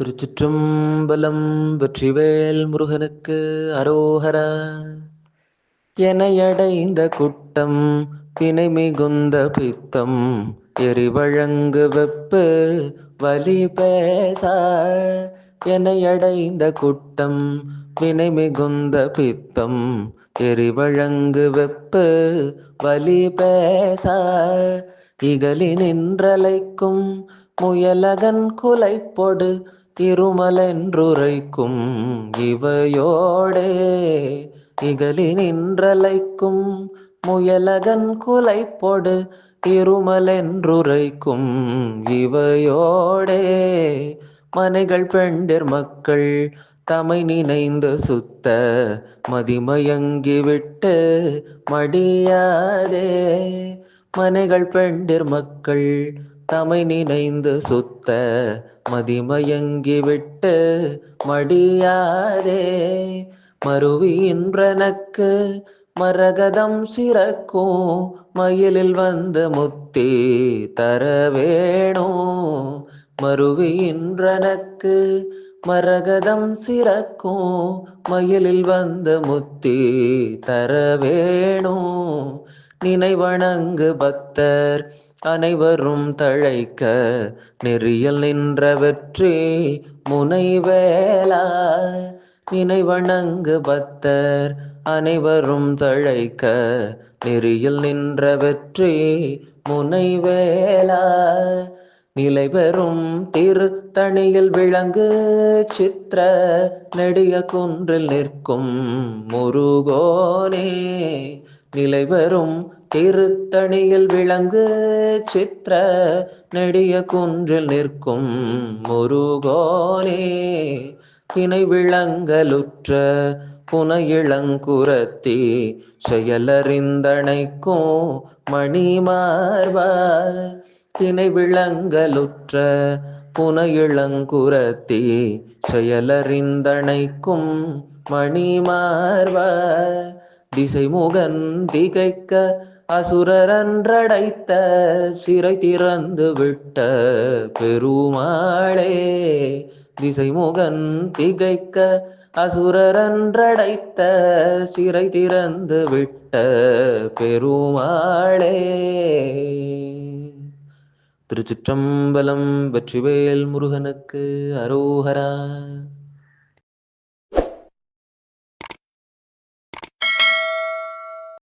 திருச்சிற்றம்பலம் வெற்றிவேல் முருகனுக்கு அரோகர. எனையடைந்த குட்டம் பிணை மிகுந்த பித்தம் எரிவழங்கு வெப்பு வலி பேச. எனையடைந்த குட்டம் வினை மிகுந்த பித்தம் எரிவழங்கு வெப்பு வலி பேச. இகலி நின்றலைக்கும் முயலகன் குலைப்பொடு திருமலென்றுரைக்கும் இவையோடே. இகலி நின்றலைக்கும் முயலகன் குலைப்பொடு திருமலென்றுரைக்கும் இவையோடே. மனைகள் பெண்டிர் மக்கள் தமை நினைந்து சுத்த மதிமயங்கிவிட்டு மடியாதே. மனைகள் பெண்டிர் மக்கள் தமை நினைந்து சுத்த மதிமயங்கி விட்டு மடியாதே. மறுவியின்றனக்கு மரகதம் சிறக்கும் மயிலில் வந்து முத்தி தர வேணும். மறுவியின்றனக்கு மரகதம் சிறக்கும் மயிலில் வந்து முத்தி தர வேணும். நினைவணங்கு பக்தர் அனைவரும் தழைக்க நெறியல் நின்ற வெற்றி முனைவேலா நினைவணங்கு பக்தர் அனைவரும் தழைக்க நெறியில் நின்ற வெற்றி முனைவேலா நிலை பெறும் திருத்தணியில் விளங்கு சித்திர நெடிய குன்றில் நிற்கும் முருகோனே. நிலை பெறும் திருத்தணியில் விளங்கு சித்திர நெடிய குன்றில் நிற்கும் முருகோனே. தினை விளங்கலுற்ற புனையிளங்குரத்தி செயலறிந்தனைக்கும் மணிமார்பா தினை விளங்கலுற்ற புனையிளங்குரத்தி செயலறிந்தனைக்கும் மணிமார்பா திசைமுகன் திகைக்க அசுரன்றடைத்த சிறை திறந்து விட்ட பெருமாளே. திசைமுகன் திகைக்க அசுரன்றடைத்த சிறை திறந்து விட்ட பெருமாளே. திருச்சிற்றம்பலம் வெற்றிவேல் முருகனுக்கு அரோகரா.